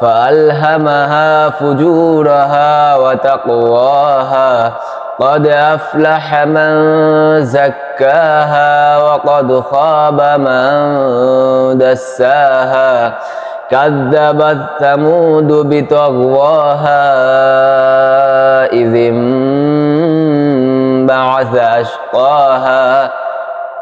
فألهمها فجورها وتقواها قد أفلح من زكاها وقد خاب من دساها كذبت ثمود بطغواها إذ انبعث أشقاها.